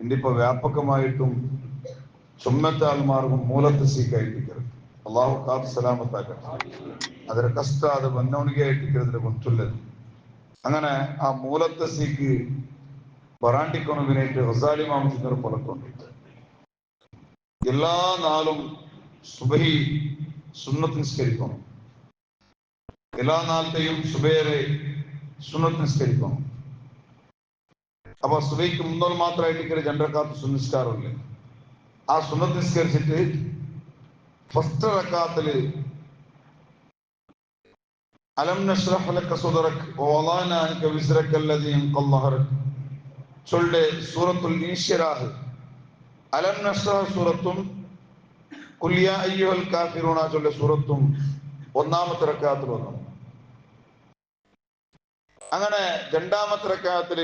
ഇന്നിപ്പോ വ്യാപകമായിട്ടും ചുമ്മത്താൽമാർക്കും മൂലത്ത് സീക്കായിട്ടിക്കരുത് അള്ളാഹു കാത്ത് സലാമത്താക്കണം അതിന് കഷ്ട അത് വന്നവണികയായിട്ടിക്കരുതിന് കൊത്തുള്ളത് അങ്ങനെ ആ മൂലത്തെ സീക്ക് വറാണ്ടിക്കണുവിനേറ്റ് ഹസാലി മാമത്തിന്റെ പുറത്തുണ്ട് എല്ലാ നാളും സുബഹി സുന്നത്ത് നിസ്കരിക്കണം എല്ലാ നാളത്തെയും സുബേരെ സുന്നത്ത് നിസ്കരിക്കണം അപ്പൊ സുബൈക്ക് മുന്നോട് മാത്രമായിട്ട് ഇക്കരെ ജനറക്കാത്ത സുനിസ്കാരമില്ല? ആ സുന്നത്ത് നിസ്കരിച്ചിട്ട് ഫസ്റ്റ് റക്കാത്തിൽ അലം നഷ്റഹ് ലക സദറക് വവളാന അൻക വിസ്റക അല്ലദീ അൻഖൽ ളഹറക് ചൊല്ലെ സൂറത്തുൽ ഇൻഷിറാഹ് അലം നഷ്റഹ് സൂറത്തും ഖുൽ യാ അയ്യുഹൽ കാഫിറൂന ചൊല്ലെ സൂറത്തും ഒന്നാമത്തെ റക്കാത്തിൽ വന്നു. അങ്ങനെ രണ്ടാമത്തെ റക്കാത്തിൽ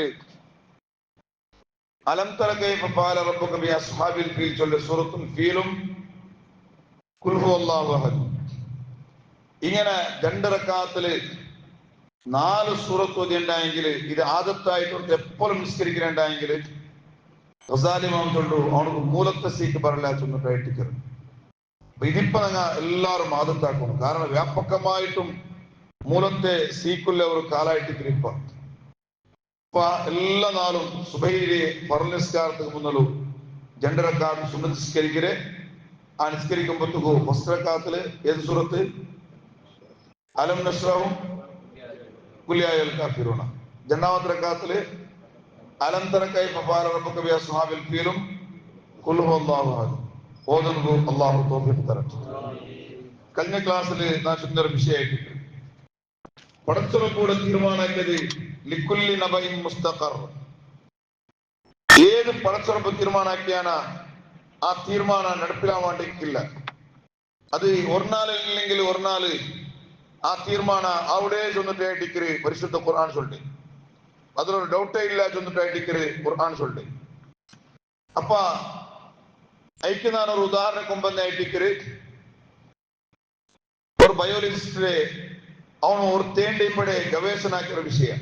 അലം തറ കൈഫ ഫഅല റബ്ബുക ബി അസ്ഹാബിൽ സൂറത്തും ഫീലും. ഖുൽ ഹുവല്ലാഹു അഹദ്. ഇങ്ങനെ രണ്ടിറക്കാത്തിൽ നാല് സൂറത്ത് ഓതിയുണ്ടായെങ്കിൽ ഇത് ആദത്തായിട്ട് എപ്പോഴും നിസ്കരിക്കുന്നുണ്ടായെങ്കിൽ റസാലിമാം ചൊല്ലു അവനക്ക് മൂലത്തെ സീറ്റ് പറയില്ല ചൊന്നിട്ടായിട്ട് ഇതിപ്പോ ഞങ്ങൾ എല്ലാവരും ആദത്താക്കണം. കാരണം വ്യാപകമായിട്ടും മൂലത്തെ സീക്കുള്ള ഒരു കാലായിട്ട് ഇരിപ്പ ഇപ്പൊ എല്ലാ നാളും സുബൈയിലെ ഫർനിസ്കാരത്തിന് മുന്നലും. രണ്ടിറക്കാത്ത് സുനിസ്കരിക്കരെ ആ നിസ്കരിക്കുമ്പോഴത്തേക്കു വസ്ത്രക്കാത്തിൽ ഏത് സൂറത്ത്? അലം നഷ്റഹും കുലിയായൽ കാഫിറൂണ രണ്ടാമത്തെ റക്കാത്തിൽ അലം തറക്കായി ഫഫാല റബ്ബുക ബി അസ്ഹാബിൽ ഫീലും ഖുൽ ഹുവല്ലാഹു അഹദ്. അല്ലാഹു തൗഫീഖ് കഴിഞ്ഞ ക്ലാസ്സിൽ നാം ചൊന്ന വിഷയായിട്ട് വിഷയമായിട്ട് പടച്ചുറപ്പൂടെ തീരുമാനാക്കിയത് ലിക്കുല്ലി നബൈൻ മുസ്തഖർ ഏത് പടച്ചുറപ്പ് തീരുമാനാക്കിയാണ് ആ തീരുമാനം നടപ്പിലാൻ വേണ്ടിക്കില്ല അത് ഒരു നാൾ ഇല്ലെങ്കിൽ ഒരു നാള് ആ തീർಮಾನ അവിടെ ചൊന്നിട്ട് അടിക്കര് പരിശുദ്ധ ഖുർആൻ ചൊല്ലു അതിലൊരു ഡൗട്ടേ ഇല്ല ചൊന്നിട്ട് അടിക്കര് ഖുർആൻ ചൊല്ലു അപ്പ അയക്ക് ഞാൻ ഒരു ഉദാഹരണം കൊമ്പന്നെ അയക്കര് ഒരു ബയോലിസ്റ്റിലെ അവൻ ഒരു തേണ്ടിപ്പടെ ഗവേഷണാക്കിയ വിഷയം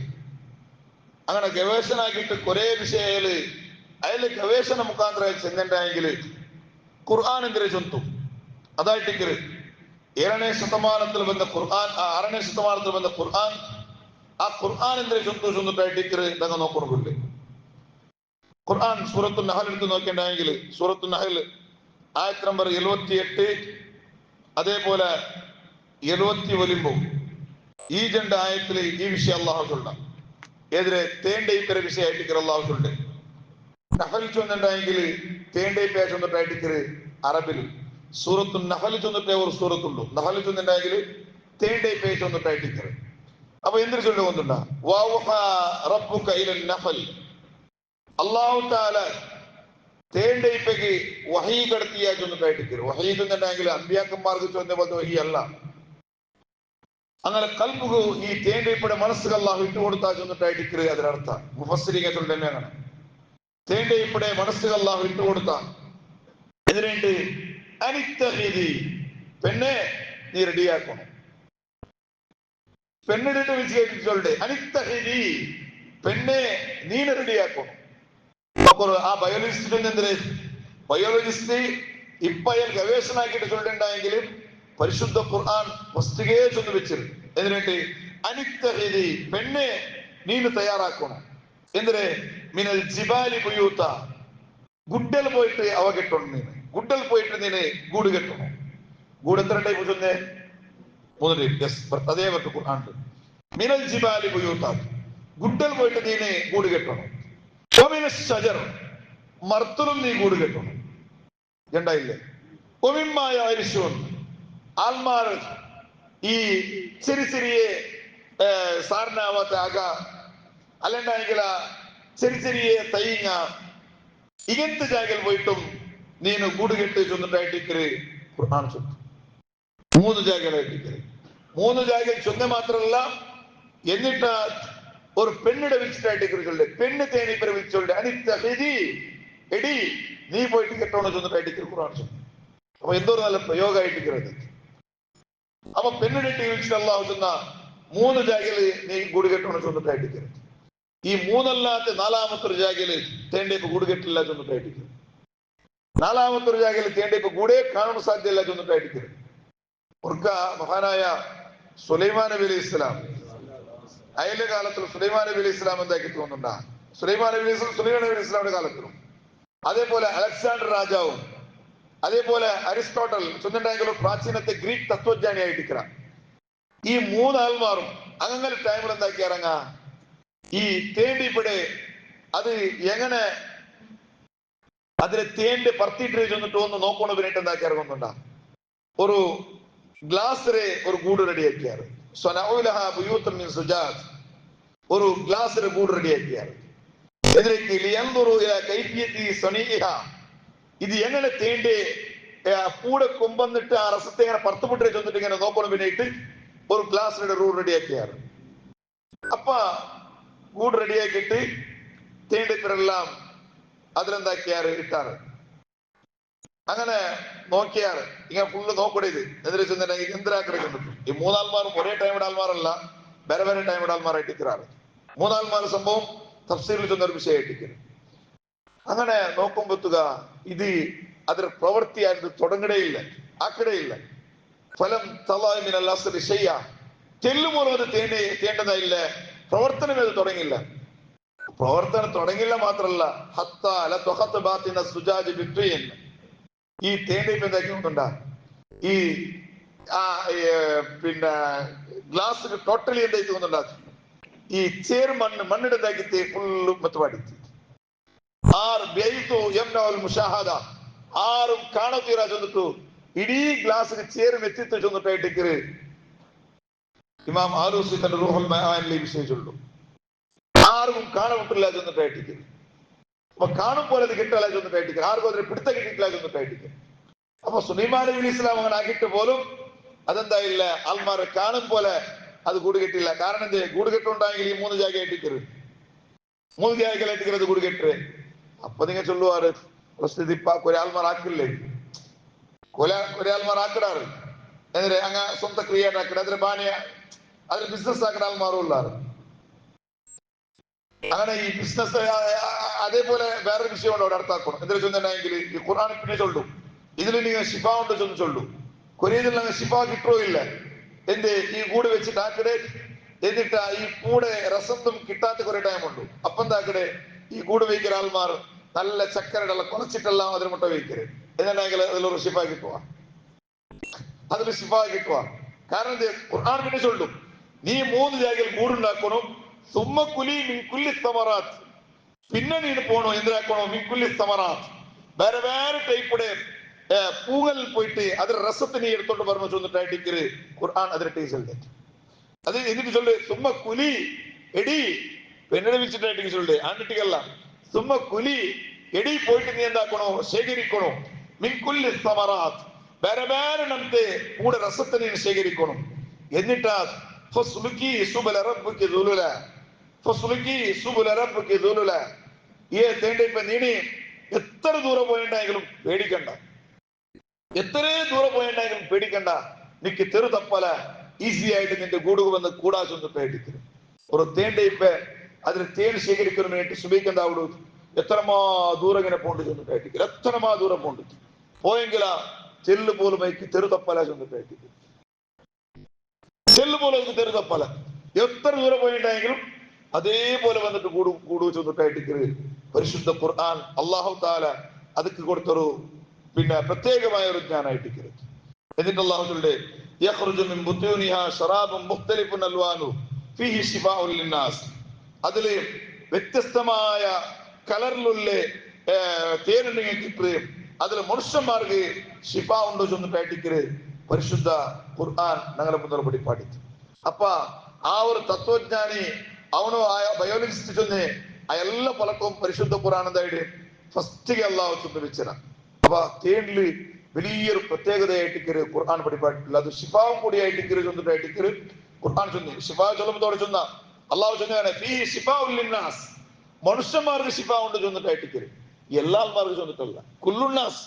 അങ്ങനെ ഗവേഷണാക്കിയിട്ട് കുറെ വിഷയങ്ങൾ. അതിൽ ഗവേഷണ മുഖാന്തര ചെന്നിട്ടായെങ്കിൽ ഖുർആൻ എങ്കിലെ ചൊന്തു അതായിട്ടെങ്കിൽ ഏഴനേ ശതമാനത്തിൽ വന്ന ഖുർആൻ ആറണേ ശതമാനത്തിൽ വന്ന ഖുർആൻ ആ ഖുർആൻ എന്തിനെ ചൊന്തു ചൊന്നിട്ടായിട്ടിക്കർ ഇതങ്ങ് നോക്കുന്നുണ്ട് ഖുർആൻ സൂറത്തു നഹൽ എടുത്ത് നോക്കേണ്ടായെങ്കിൽ സൂറത്തു നഹൽ ആയത്ത് നമ്പർ എഴുപത്തി എട്ട് അതേപോലെ എഴുപത്തി ഒലിമ്പും ഈ ജണ്ട് ആയത്തിൽ ഈ വിഷയം അള്ളാഹു ചൊല്ലാം എതിരെ തേണ്ടയിപ്പര വിഷയമായിട്ടിക്കര് അള്ളാഹു ചൊല്ല് നഹൽ ചൊന്നുണ്ടായെങ്കിൽ തേണ്ടയിപ്പ ചൊന്നിട്ടായിട്ടിക്കര് അറബിൽ സൂറത്തു നഹൽ ചൊന്നിട്ടേ ഒരു സൂറത്തുള്ളൂ നഹൽ ചൊന്നുണ്ടായെങ്കിൽ തേണ്ടേ പേ ചൊന്നിട്ടായിട്ടിക്കര് അപ്പൊ എന്തിനു ചൊല്ലു കൊണ്ടുണ്ട റബ്ബു കൈലൻ നഹൽ അള്ളാഹു താല തേണ്ടയിപ്പയ്ക്ക് വഹീ കടത്തിയ ചൊന്നിട്ടായിട്ടിക്കര് വഹീ ചൊന്നുണ്ടെങ്കിൽ അമ്പ്യാക്കന്മാർക്ക് ചൊന്ന പോലെ വഹി അല്ല അങ്ങനെ കൽബുകു ഈ തേണ്ടയിപ്പയുടെ മനസ്സുകൾ അള്ളാഹു ഇട്ടുകൊടുത്താ ചൊന്നിട്ടായിട്ടിക്കര് അതിനർത്ഥ. മുഫസ്സിരിങ്ങ ചൊല്ലുന്നെ അങ്ങനെ തേണ്ടയിപ്പയുടെ മനസ്സുകൾ അള്ളാഹു ഇട്ടുകൊടുത്ത ഇതിനുണ്ട് അനിത്തഹിതി പെണ്ണെ നീ റെഡിയാക്കണം പെണ്ണിട്ട് വിശേഷിച്ചോളുടെ അനിത്തഹിതി പെണ്ണെ നീ റെഡിയാക്കണം അപ്പൊ ആ ബയോളജിസ്റ്റ് എന്തിന് ബയോളജിസ്റ്റ് ഇപ്പൊ അയാൾ ഗവേഷണമാക്കിയിട്ട് ചൊല്ലുണ്ടായെങ്കിലും പരിശുദ്ധ ഖുർആൻ വസ്തുകയെ ചൊന്ന് വെച്ചിരുന്നു എന്നിട്ട് അനിത്തഹിതി പെണ്ണെ നീന് തയ്യാറാക്കണം. എന്തിനെ? മിനൽ ജിബാലി പുയൂത്ത ഗുഡൽ പോയിട്ട് അവ കെട്ടണം നീന്. ഗുഡൽ പോയിട്ട് നീനെ ഗൂട് കെട്ടണം. ഗൂട് എത്ര ടൈപ്പ് ചൊന്നേ മൂന്ന് ടൈപ്പ് യെസ് അതേ പറ്റു ഖുർആൻ മിനൽ ജിബാലി പുയൂത്ത ഗുഡൽ പോയിട്ട് നീനെ ഗൂട് കെട്ടണം. ഷജർ മർത്തലും നീ ഗൂട് കെട്ടണം. രണ്ടായില്ലേ? ഒമിമായ അരിശോൻ. ಆಲ್ಮಾರ್ ಈ ಸಿರಿ ಸಿರಿಯೇ ಸಾರ್ನಾವತ ಆಗ അല്ലണ്ടായെങ്കിൽ ചെറിയ തൈങ്ങ ഇങ്ങനത്തെ ജാഗയിൽ പോയിട്ടും നീനു കൂടുകെട്ട് ചൊന്നിട്ടായിട്ടിക്കര് ഖുർആൻ ചൊല്ലു. മൂന്ന് ജാഗയിലായിട്ടിക്കര് മൂന്ന് ജാഗയിൽ ചൊന്ന മാത്രമല്ല എന്നിട്ട് ഒരു പെണ്ണിടെ വിളിച്ചിട്ടായിട്ടിക്കരുത് പെണ്ണ് തേനി പേരെ വിളിച്ചോണ്ട് അനിത്തഹരി എടി നീ പോയിട്ട് കെട്ടോണോ ചൊന്നിട്ടായിട്ടിക്കര് ഖുർആൻ ചൊല്ലു. അപ്പൊ എന്തോ നല്ല പ്രയോഗമായിട്ടിക്കരുത് അപ്പൊ പെണ്ണിടെ വിളിച്ചിട്ട് അള്ളാഹു ചെന്ന മൂന്ന് ജാഗയിൽ നീ കൂടുകെട്ടണം കെട്ടോണം ചൊന്നിട്ടായിട്ടിക്കര് ഈ മൂന്നല്ലാത്ത നാലാമത്തെ ഒരു ജാഗയിൽ തേണ്ടേപ്പ് കൂടുകെട്ടില്ല ചെന്നിട്ടായിരിക്കും നാലാമത്തെ ഒരു ജാഗയിൽ തേണ്ടേപ്പ് കൂടെ കാണാൻ സാധ്യതയില്ല ചെന്നിട്ടായിരിക്കും ഉർക്ക മഹാനായ സുലൈമാൻ നബി അലൈഹി ഇസ്ലാം അയല കാലത്തിൽ സുലൈമാൻ നബി അലൈഹി ഇസ്ലാം എന്താക്കി തോന്നുന്നുണ്ടാ? സുലൈമാൻ നബി അലൈഹി സുലൈമാൻ നബി അലൈഹി ഇസ്ലാമിന്റെ കാലത്തിലും അതേപോലെ അലക്സാണ്ടർ രാജാവും അതേപോലെ അരിസ്റ്റോട്ടൽ ചൊന്നുണ്ടായെങ്കിലും പ്രാചീനത്തെ ഗ്രീക്ക് തത്വജ്ഞാനിയായിട്ടിരിക്കുക ഈ മൂന്ന് ആൾമാറും അങ്ങനെ ടൈമിൽ എന്താക്കി? ഇറങ്ങാ. ഈ തേണ്ടിപ്പിടെ അത് എങ്ങനെ അതിലെ തേണ്ട് പറത്തിയിട്ട് ചെന്നിട്ട് ഒന്ന് നോക്കണതിനായിട്ട് എന്താക്കി? ഇറങ്ങുന്നുണ്ടാ. ഒരു ഗ്ലാസ്സിലെ ഒരു കൂട് റെഡിയാക്കിയാറ് ഒരു ഗ്ലാസ്സിലെ കൂട് റെഡിയാക്കിയാറ് ഇതിലേക്ക് ഇത് എങ്ങനെ തേണ്ടി കൂടെ കൊമ്പന്നിട്ട് ആ രസത്തെ ഇങ്ങനെ പറത്തുപുട്ടിട്ട് ചെന്നിട്ട് ഇങ്ങനെ നോക്കണം പിന്നിട്ട് ഒരു ഗ്ലാസ്സിലൂടെ റൂൾ റെഡിയാക്കിയാറ്. അപ്പ കൂട് റെഡിയാക്കിയിട്ട് തേണ്ടിത്തരെല്ലാം അതിലെന്താക്കിയാറ്? ഇട്ടാറ്. അങ്ങനെ നോക്കിയാറ്. ഇങ്ങനെ ഫുള്ള് നോക്കൂടെ ഇത്. എതിരെ ചെന്നിട്ടുണ്ടെങ്കിൽ എന്തിനാക്കടെ ചെന്നിട്ടു ഈ മൂന്നാൾമാരും ഒരേ ടൈമിടെ ആൾമാരല്ല വേറെ വേറെ ടൈമിടെ ആൾമാരായിട്ട് ഇരിക്കാറ് മൂന്നാൾമാർ സംഭവം തഫ്സീറിൽ ചെന്നൊരു വിഷയമായിട്ടിരിക്കുന്നു. അങ്ങനെ നോക്കുമ്പോത്തുക ഇത് അതിൽ പ്രവൃത്തിയായിട്ട് തുടങ്ങടേയില്ല ആക്കടയില്ല ഫലം തലാമിനല്ല ചെയ്യ ചെല്ലുമൂലം അത് തേണ്ട തേണ്ടതായില്ല. പ്രവർത്തനം ഇത് തുടങ്ങില്ല പ്രവർത്തനം തുടങ്ങില്ല മാത്രല്ല ഹത്ത അല തൊഹത്ത് ബാത്തിന സുജാജ് വിക്ടറിയൻ ഈ തേണ്ടയിപ്പ് എന്താക്കിയിട്ടുണ്ടാ ഈ ആ പിന്നെ ഗ്ലാസ് ടോട്ടലി എന്താക്കി കൊണ്ടുണ്ടാക്കി ഈ ചേർ മണ്ണ് മണ്ണിടതാക്കി ഫുള്ള് ಆರ್ ಬೇಯಿತು ಎಂಬ ಮುಷಾಹಾದ ಆರು ಕಾಣುತ್ತೀರಾ ಚಂದಿಟ್ಟು ಇಡೀ ಗ್ಲಾಸ್ಗೆ ಚೇರ್ ಮೆತ್ತಿತ್ತು ಚಂದಿಟ್ಟ ಇಟ್ಟಿಕ್ಕಿರಿ ഇമാം ആലൂസി തന്റെ റൂഹൽ മഹാനിലെ വിശേഷിച്ചുള്ളൂ ആർക്കും കാണപ്പെട്ടില്ല ചെന്ന് കയറ്റിക്കും അപ്പൊ കാണും പോലെ അത് കിട്ടല ചെന്ന് കയറ്റിക്കും ആർക്കും അതിനെ പിടുത്തം കിട്ടിയിട്ടില്ല ചെന്ന് കയറ്റിക്കും അപ്പൊ സുലൈമാൻ നബി ഇസ്ലാം അങ്ങനെ ആക്കിയിട്ട് പോലും അതെന്താ ഇല്ല ആൾമാരെ കാണും പോലെ അത് കൂടുകെട്ടില്ല കാരണം എന്ത് കൂടുകെട്ടുണ്ടായെങ്കിൽ ഈ മൂന്ന് ജാഗ ഏറ്റിക്കരുത് മൂന്ന് ജാഗകൾ ഏറ്റിക്കരുത് കൂടുകെട്ട് അപ്പൊ നിങ്ങൾ ചൊല്ലുവാറ് പ്രസ്തുതി ഇപ്പ ഒരാൾമാർ ആക്കില്ലേ കൊല ഒരാൾമാർ ആക്കിടാറ് എന്നിട്ട് അങ്ങ സ്വന്തം ക്രിയേറ്റ് ആക്കിട അതിന് ബാനിയ അതിന് ബിസിനസ് ആക്കിട മാറുള്ളാറ് അങ്ങനെ ഈ ബിസിനസ് അതേപോലെ വേറൊരു വിഷയം ഉണ്ട് അവിടെ അടുത്താക്കണം. എന്തിനു ചൊന്നുണ്ടെങ്കിൽ ഈ ഖുർആൻ പിന്നെ ചൊല്ലും. ഇതിൽ നിങ്ങൾ ഷിഫ ഉണ്ട് ചൊന്ന് ചൊല്ലു. കൊരിയതിൽ അങ്ങ് ഷിഫ കിട്ടോ ഇല്ല? എന്ത്? ഈ കൂട് വെച്ചിട്ട് ആക്കടെ? എന്നിട്ട് ഈ കൂടെ രസത്തും കിട്ടാത്ത കുറെ ടൈം ഉണ്ട്. അപ്പൊ എന്താക്കടെ? ഈ കൂട് വയ്ക്കുന്ന ആൾമാർ നല്ല ചക്കരടല്ല കുറച്ചിട്ടെല്ലാം അതിന് മുട്ട വയ്ക്കരുത് എന്നിട്ടെങ്കിൽ അതിലൊരു ഷിഫ കിട്ടുക അതിൽ ഷിഫ കിട്ടുക കാരണം എന്ത് ഖുർആൻ പിന്നെ ചൊല്ലും നീ മൂന്ന് ജാഗയിൽ കൂടുണ്ടാക്കണം സുമ്മ കുലി മിൻ കുല്ലി സമറാത്ത് പിന്നെ നീ പോണോ എന്തിനാക്കണോ മിൻ കുല്ലി സമറാത്ത് വേറെ വേറെ ടൈപ്പുടെ പൂങ്ങൽ പോയിട്ട് അതിൽ രസത്തിന് എടുത്തോണ്ട് പറഞ്ഞു ചൊന്നിട്ടായിട്ട് ഖുർആൻ അതിന്റെ ടീച്ചറിന്റെ അത് എന്നിട്ട് ചൊല്ലു സുമ്മ കുലി എടി പെണ്ണിനെ വിളിച്ചിട്ടായിട്ട് ചൊല്ലു ആണ്ടിട്ടിക്കല്ല സുമ്മ കുലി എടി പോയിട്ട് നീ എന്താക്കണോ ശേഖരിക്കണോ മിൻകുല്ലി സമറാത്ത് വേറെ വേറെ നമത്തെ കൂടെ രസത്തെ നീ ശേഖരിക്കണം എന്നിട്ടാ ഫസ്ലുക്കി സുബല റബ്ബുക്കി ദുലുല ഫസ്ലുക്കി സുബല റബ്ബുക്കി ദുലുല ഈ തേണ്ട ഇപ്പൊ നീണി എത്ര ദൂരം പോയിണ്ടായെങ്കിലും പേടിക്കണ്ട എത്രേ ദൂരം പോയിണ്ടായെങ്കിലും പേടിക്കണ്ട നിക്ക് തെറു തപ്പല ഈസി ആയിട്ട് നിന്റെ കൂടുക വന്ന് കൂടാ ചൊന്ന് പേടിക്കുന്നു ഒരു തേണ്ട ഇപ്പൊ അതിന് തേൻ ശേഖരിക്കുന്ന വേണ്ടി സുബിക്കണ്ട അവിടെ എത്രമാ ദൂരം ഇങ്ങനെ പോണ്ട് ചെന്ന് പേടിക്കും എത്രമാ ദൂരം പോണ്ട് പോയെങ്കിലാ ചെല്ലു പോലും എനിക്ക് തെറു തപ്പല ചൊന്ന് പേടിക്കും ചെല്ലു പോലും എനിക്ക് തെറു തപ്പല എത്ര ദൂരം പോയിണ്ടായെങ്കിലും അതേപോലെ വന്നിട്ട് കൂടു കൂടു ചെന്നിട്ടായിട്ട് പരിശുദ്ധ ഖുർആൻ അള്ളാഹു താല അതൊക്കെ കൊടുത്തൊരു പിന്നെ പ്രത്യേകമായ ഒരു ജ്ഞാനായിട്ട് എന്നിട്ട് അള്ളാഹുന്റെ يخرج من بطونها شراب مختلف الوانه فيه شفاء للناس അതിൽ വ്യത്യസ്തമായ കളറിലുള്ള തേന് കിട്ടു അതിൽ മനുഷ്യന്മാർക്ക് ശിഫ ഉണ്ടോ ചെന്ന് പേട്ടിക്കര് പരിശുദ്ധ ഖുർആൻ ഞങ്ങളെ മുതൽ പഠിപ്പാടിച്ചു അപ്പ ആ ഒരു തത്വജ്ഞാനി അവനോ ആ ബയോളിസ്റ്റ് ചെന്ന് ആ എല്ലാ പലക്കവും പരിശുദ്ധ ഖുർആൻ എന്തായിട്ട്? ഫസ്റ്റിಗೆ അള്ളാഹു ചെന്ന് വെച്ചിന അപ്പൊ തേനിൽ വലിയൊരു പ്രത്യേകതയായിട്ട് ഖുർആൻ പഠിപ്പാട്ടില്ല അത് ശിഫാവും കൂടിയായിട്ട് ചെന്നിട്ടായിട്ട് ഖുർആൻ ചൊന്നി. ശിഫാ ചൊല്ലുമ്പോൾ ചൊന്ന அல்லாஹ் சொன்னாரு பீ சிபா உள்ளின்னாஸ் மனுஷமாருக்கு சிபா உண்டு சொந்துட்டாயிட்டு எல்லா மார்க்கு சொந்துட்டல்ல குல்லுன்னாஸ்.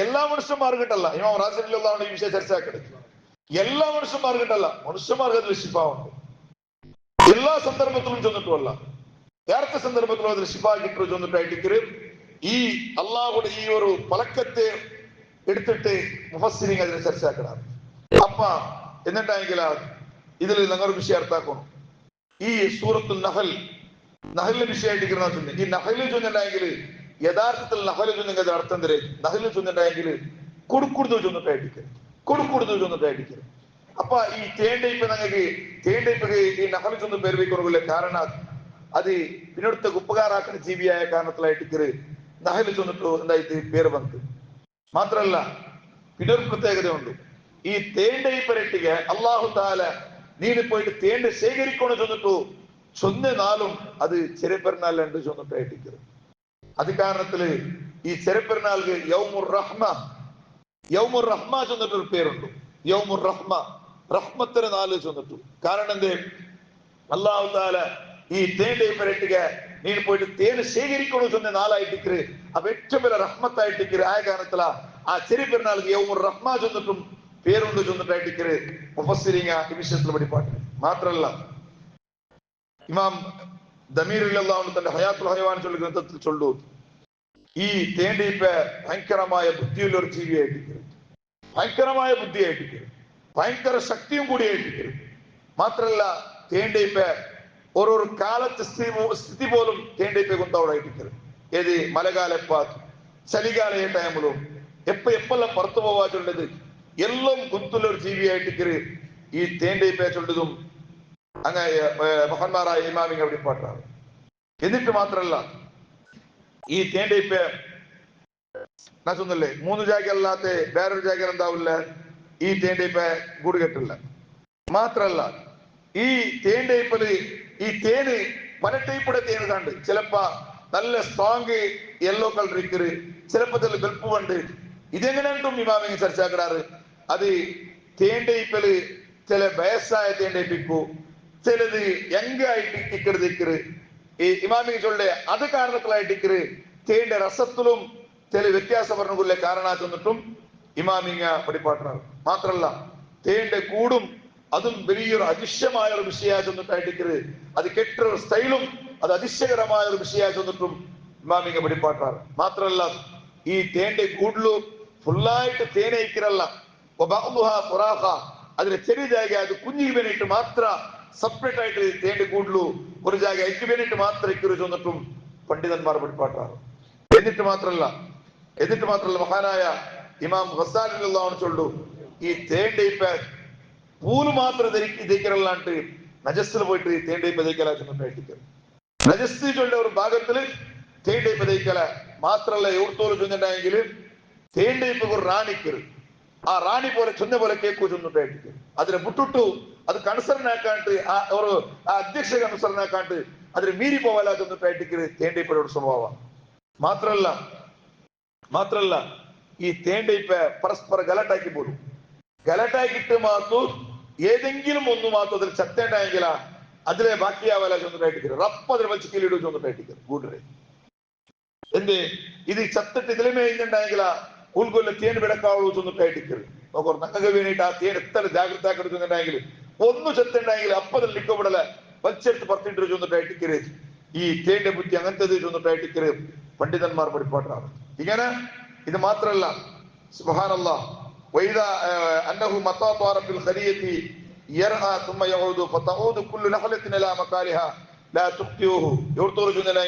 எல்லா ಮನುಷ್ಯಮಾರ್ಗಟಲ್ಲ ಇಮಾಮ್ ರಾಜನಿಲ್ಲ ಅವನ ವಿಷಯ ಚರ್ಚೆ ಹಾಕಿದ್ದು ಎಲ್ಲ ಮನುಷ್ಯಮಾರ್ಗಟಲ್ಲ ಮನುಷ್ಯಮಾರ್ಗದಲ್ಲಿ ಶಿಫಾ ಉಂಟು ಎಲ್ಲಾ ಸಂದರ್ಭದಲ್ಲೂ ಚೊಂದಿಟ್ಟು ಅಲ್ಲ ಯಾರ್ಥ ಸಂದರ್ಭದಲ್ಲೂ ಅದ್ರ ಶಿಫಾ ಆಗಿಟ್ಟರು ಚೊಂದಿಟ್ಟು ಆಯ್ತಿಕ್ಕಿರು ಈ ಅಲ್ಲಾಹುಡ ಈ ஒரு பழக்கத்தை எடுத்துட்டு முஃபஸ்ஸிரிங் அதில் சர்ச்சை ஆக்கிறார் அப்பா என்னட்டாங்களா இதுல நாங்க ஒரு விஷயம் அர்த்தாக்கணும் ഈ സൂറത്തു നഹൽ നഹലിനെ വിഷയമായിട്ടിരിക്കുന്ന ചൊല്ലി ഈ നഹലിൽ ചൊല്ലുണ്ടായെങ്കിൽ യഥാർത്ഥത്തിൽ നഹലിൽ ചൊല്ലുന്നത് അർത്ഥം തരേ നഹലിൽ ചൊല്ലുണ്ടായെങ്കിൽ കൊടുക്കുടുന്ന് ചൊന്നിട്ടായിരിക്കും കൊടുക്കുടുന്ന് ചൊന്നിട്ടായിരിക്കും അപ്പൊ ഈ തേണ്ടയിപ്പ് ഞങ്ങൾക്ക് തേണ്ടയിപ്പ് ഈ നഹലിൽ ചൊന്ന് പേര് വയ്ക്കൊടുക്കില്ല കാരണം അത്. പിന്നെടുത്ത ഉപകാരാക്കുന്ന ജീവിയായ കാരണത്തിലായിട്ട് കയറി നഹലിൽ ചൊന്നിട്ട് എന്തായിട്ട് പേര് വന്നത്. മാത്രല്ല പിന്നൊരു പ്രത്യേകതയുണ്ട്. ഈ തേണ്ടയിപ്പ് രട്ടിക അള്ളാഹു താല നീന് പോയിട്ട് തേണ്ട ശേഖരിക്കണം ചൊന്നിട്ടു ചൊന്ന നാളും അത് ചെറിയപ്പെരുന്നാളുണ്ട് ചൊന്നിട്ടായിട്ട് അത് കാരണത്തില് ഈ ചെറിയപ്പെരുന്നാൾക്ക് യൗമുർ റഹ്മ യൗമുർ റഹ്മ ചൊന്നിട്ടൊരു പേരുണ്ട് യൗമുർ റഹ്മ റഹ്മത്തിന് നാല് ചൊന്നിട്ടു കാരണം എന്തേ അള്ളാഹു താല ഈ തേന്റെ പരട്ടിക നീ പോയിട്ട് തേന് ശേഖരിക്കണം ചൊന്ന നാളായിട്ടിക്കര് അപ്പൊ ഏറ്റവും വലിയ റഹ്മത്തായിട്ടിക്കര് ആയ കാരണത്തില ആ ചെറിയ പെരുന്നാൾക്ക് യൗമുർ റഹ്മ ചൊന്നിട്ടും പേരുണ്ട് ചൊന്നിട്ടായിട്ടിക്കര് മുഫസ്സിരിങ്ങ ഈ വിഷയത്തിൽ വെളിപ്പാട്ട് മാത്രല്ല ഇമാം ദമീറുല്ലാഹു തന്റെ ഹയാത്തുൽ ഹയവാൻ ചൊല്ലി ഗ്രന്ഥത്തിൽ ചൊല്ലു ഈ തേണ്ടീപ്പ ഭയങ്കരമായ ബുദ്ധിയുള്ള ഒരു ജീവിയായിട്ടിരിക്കും ഭയങ്കരമായ ബുദ്ധിയായിട്ടിരിക്കും ഭയങ്കര ശക്തിയും കൂടിയായിട്ടിരിക്കും മാത്രല്ല തേണ്ടീപ്പ ഓരോരു കാലത്ത് സ്ഥിതി പോ- സ്ഥിതി പോലും തേണ്ടീപ്പ കുന്തവടായിട്ടിരിക്കും ഏത് മലകാലപ്പ ചലികാല ഏ ടൈമിലും എപ്പ എപ്പെല്ലാം പുറത്തു പോവാ ചൊല്ലത് எல்லாம் குத்துள்ளோர் சிபிஐட்டுக்கு தேண்டை பேர் சொல்லதும் அங்க மகன்மாரா இமாமிங்க அப்படி பாடுறாரு എന്നിട്ട് മാത്രമല്ല ഈ തേണ്ടി ഇപ്പൊ നശുന്നില്ലേ മൂന്ന് ജാഗല്ലാത്ത വേറൊരു ജാഗ എന്താവില്ല ഈ തേണ്ടിപ്പ കൂടുകെട്ടില്ല മാത്രല്ല ഈ തേണ്ടിപ്പല് ഈ തേന് വനട്ടൈപ്പിടെ തേന് കണ്ട് ചിലപ്പോ നല്ല സ്ട്രോങ് യെല്ലോ കളർ ഇരിക്കറ് ചിലപ്പോ ചില വെൽപ്പ് കണ്ട് ഇതെങ്ങനെയുണ്ടും ഇമാമിങ് ചർച്ചാക്കിടാറ് അത് തേണ്ടയിപ്പല് ചില വയസ്സായ തേണ്ടയിപ്പിക്കൂ ചിലത് യങ് ആയിട്ട് ഇക്കറ് നിക്കറ് ഈ ഇമാമിങ് ചൊല്ലേ അത് കാരണത്തിലായിട്ട് ഇക്കറ് തേണ്ട രസത്തിലും ചില വ്യത്യാസം പറഞ്ഞുകൊള്ള കാരണാക്കുന്നിട്ടും ഇമാമിങ്ങ വെളിപ്പാട്ടാണ് മാത്രല്ല തേണ്ട കൂടും അതും വലിയൊരു അതിശയമായ ഒരു വിഷയാച്ചൊന്നിട്ടായിട്ടിക്കറ് അത് കെട്ടൊരു സ്റ്റൈലും അത് അതിശയകരമായ ഒരു വിഷയാച്ചൊന്നിട്ടും ഇമാമിങ്ങ വെളിപ്പാട്ടാറ് മാത്രല്ല ഈ തേണ്ട കൂടിലു ഫുള്ളായിട്ട് തേനയിക്കിറല്ല സുറാഖ അതിന് ചെറിയ ജാഗ അത് കുഞ്ഞിക്ക് വേണ്ടിയിട്ട് മാത്ര സെപ്പറേറ്റ് ആയിട്ട് തേണ്ടി കൂടുള്ളൂ ഒരു ജാഗ എനിക്ക് വേണ്ടിയിട്ട് മാത്രം ഇക്കുറി ചെന്നിട്ടും പണ്ഡിതന്മാർ പിടിപ്പാട്ടാണ് എന്നിട്ട് മാത്രല്ല എന്നിട്ട് മാത്രല്ല മഹാനായ ഇമാം ഹസാലിനുള്ളതാണ് ചൊല്ലു ഈ തേണ്ടയിപ്പ പൂല് മാത്രം ധരിക്കലാണ്ട് നജസ്സിൽ പോയിട്ട് ഈ തേണ്ടയിപ്പ ധരിക്കലാ ചെന്നിട്ട് നജസ്സി ചൊല്ലിയ ഒരു ഭാഗത്തിൽ തേണ്ടയിപ്പ ധരിക്കല മാത്രല്ല എവിടത്തോളം ചെന്നിട്ടുണ്ടെങ്കിൽ തേണ്ടയിപ്പ ഒരു റാണിക്കര് ആ റാണി പോലെ ചൊന്ന പോലെ കേക്കു ചൊന്നിട്ടായിട്ട് അതിനെ മുട്ടിട്ടു അത് കൺസറിനാക്കാണ്ട് ആ ഒരു ആ അധ്യക്ഷ കൺസറിനാക്കാണ്ട് അതിന് മീരി പോവാല ചൊന്നിട്ടായിട്ട് തേണ്ടയിപ്പയുടെ സ്വഭാവം മാത്രല്ല മാത്രല്ല ഈ തേണ്ടയിപ്പ പരസ്പര ഗലട്ടാക്കി പോലും ഗലട്ടാക്കിട്ട് മാത്തു ഏതെങ്കിലും ഒന്ന് മാത്രം അതിൽ ചത്തേണ്ടായെങ്കിലാ അതിലെ ബാക്കിയാവല ചൊന്നിട്ടായിട്ട് റപ്പ് അതിൽ വലിച്ച് കീലിടു ചൊന്നിട്ടായിട്ട് കൂട്ടരെ എന്ത് ഇത് ചത്തിട്ട് ഇതിലെ ಹುಲ್ಗೊಲ್ಲ ತೇನು ಬೆಳಕಾಳುವುದೊಂದು ಕೈಟಿಕ್ಕರು ಒಬ್ಬರು ನಂಗವೇನೇಟ ಆ ತೇನು ಎತ್ತಲೆ ಜಾಗ್ರತೆ ಆಗಿಡುತ್ತೆ ಒಂದು ಸತ್ತೆಂಡಾಗಿಲ್ಲ ಅಪ್ಪದಲ್ಲಿ ಇಕ್ಕಬಿಡಲ್ಲ ಪಂಚೆಟ್ಟು ಜೊಂದು ಒಂದು ಟೈಟಿಕ್ಕಿರೇ ಈ ತೇಂಡೆ ಬುದ್ಧಿ ಹಂಗಂತದೇ ಒಂದು ಟೈಟಿಕ್ಕಿರೇ ಪಂಡಿತನ್ಮಾರ್ ಪಡಿಪಾಟ್ರ ಈಗೇನ? ಇದು ಮಾತ್ರ ಅಲ್ಲ. ಸುಬಹಾನಲ್ಲ ವೈದ ಅನ್ನಹು ಮತಾತ್ವಾರ ಫಿಲ್ ಖರಿಯತಿ ಯರ್ಹ ತುಂಬ ಯಾವುದು ಫತೌದು ಕುಲ್ಲು ನಹಲತಿನಲ ಮಕಾಲಿಹ. ಲಾ ತುಕ್ತಿಯುಹು. ಇವ್ರ ತೋರು ಜೊಂದಲ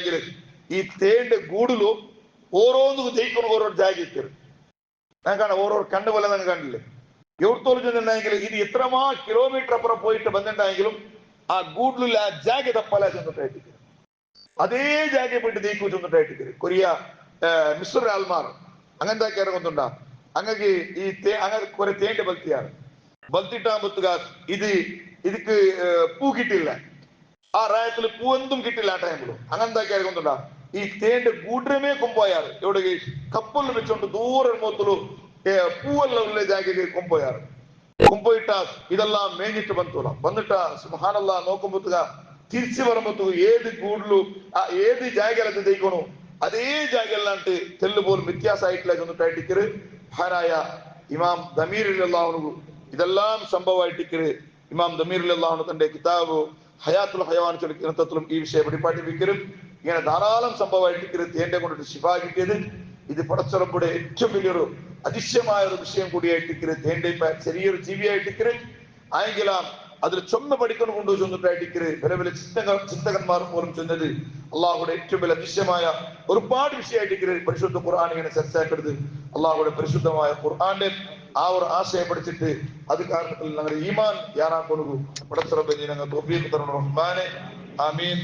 ಈ ತೇಂಡೆ ಗೂಡಲು ಓರೋಂದು ದೈಕನಿಗೆ ಓರೋ ಜಾಗಿರ್ತಿರು കാണാം ഓരോ കണ്ണു പോലെ നിങ്ങൾ കണ്ടില്ലേ? എവിടത്തോളം ചെന്നിട്ടുണ്ടെങ്കിൽ ഇത് എത്രമാ കിലോമീറ്റർ അപ്പുറം പോയിട്ട് വന്നിട്ടുണ്ടെങ്കിലും ആ ഗൂഡിലുള്ള ആ ജാഗ തപ്പല ചെന്നിട്ടായിട്ട് അതേ ജാഗ പോയിട്ട് നീക്കു ചെന്നിട്ടായിട്ട് കൊറിയ മിസ്റ്റർ ആൽമാർ അങ്ങനത്തെ ഇറങ്ങുന്നുണ്ടാ? അങ്ങക്ക് ഈ തേ അങ്ങനെ കുറെ തേന്റെ ബൽത്തിയാണ്. ബൽത്തിട്ടാകുമ്പത്തുക ഇത് ഇതിക്ക് പൂ കിട്ടില്ല. ആ റായത്തിൽ പൂ എന്തും കിട്ടില്ല ആ ടൈമിലും അങ്ങനത്തെ ഇറങ്ങുന്നുണ്ടാ? ఈ తేనె గూడ్రమే కుంపోయారు ಕಪ್ಪಲ್ಲ కప్పులు పెంచుకుంటూ దూరం మూతులు పూవల్లో ಜಾಗಿಗೆ జాగికి కుంపోయారు కుంపోయిట ಇದೆಲ್ಲ ಮೇಜಿಟ್ಟು ಬಂತು. ಬಂದಿಟ್ಟ ಸುಮಹಾನಲ್ಲ ನೋಕುಂಬುತ್ತುಗ ತಿರ್ಚಿ ಬರಮತ್ತು ಏದಿ ಗೂಡ್ಲು, ಆ, ಏದಿ ಜಾಗೆಲ್ಲ ದೈಕೊನು ಅದೇ ಜಾಗೆಲ್ಲ ಅಂತ ತೆಲ್ಲುಬೋಲು ಮಿತ್ಯಾಸ ಇಟ್ಲಾಗ ಒಂದು ಟೈಟಿಕ್ಕಿರು ಹಾರಾಯ ಇಮಾಮ್ ದಮೀರ್ ಇಲ್ಲ ಅವನಿಗೂ ಇದೆಲ್ಲ ಸಂಭವ ಇಟ್ಟಿಕ್ಕಿರು. ಇಮಾಮ್ ದಮೀರ್ ಇಲ್ಲ ಅವನು ತಂಡೆ ಕಿತಾಬು ಹಯಾತುಲ್ ಹಯವಾನ್ ಚೊಲಿಕ್ಕಿನ ತತ್ವಂ ಈ ವಿಷಯ ಪಡಿಪಾಟಿ ಬಿಕ್ಕಿರು ഇങ്ങനെ ധാരാളം സംഭവമായിട്ട് എന്റെ കൊണ്ടിട്ട് ശിഫ കിട്ടിയത് ഇത് പടച്ചുറപ്പുടെ ഏറ്റവും വലിയൊരു അതിശയമായ ഒരു വിഷയം കൂടിയായിട്ട് തേന്റെ ചെറിയൊരു ജീവിയായിട്ട് ആയെങ്കിലാം അതിൽ ചൊന്ന് പഠിക്കണം കൊണ്ടു ചെന്നിട്ടായിട്ട് പല പല ചിന്തക ചിന്തകന്മാർ പോലും ചെന്നത് അള്ളാഹുടെ ഏറ്റവും വലിയ അതിശയമായ ഒരുപാട് വിഷയമായിട്ട് പരിശുദ്ധ ഖുർആൻ ഇങ്ങനെ ചർച്ചയാക്കരുത്. അള്ളാഹുടെ പരിശുദ്ധമായ ഖുർആന്റെ ആ ഒരു ആശയം പഠിച്ചിട്ട് അത് കാരണത്തിൽ ഞങ്ങളുടെ ഈമാൻ യാനാക്കൊണ്ടു പടച്ചുറപ്പ് ഞങ്ങൾ റഹ്മാനെ ആമീൻ.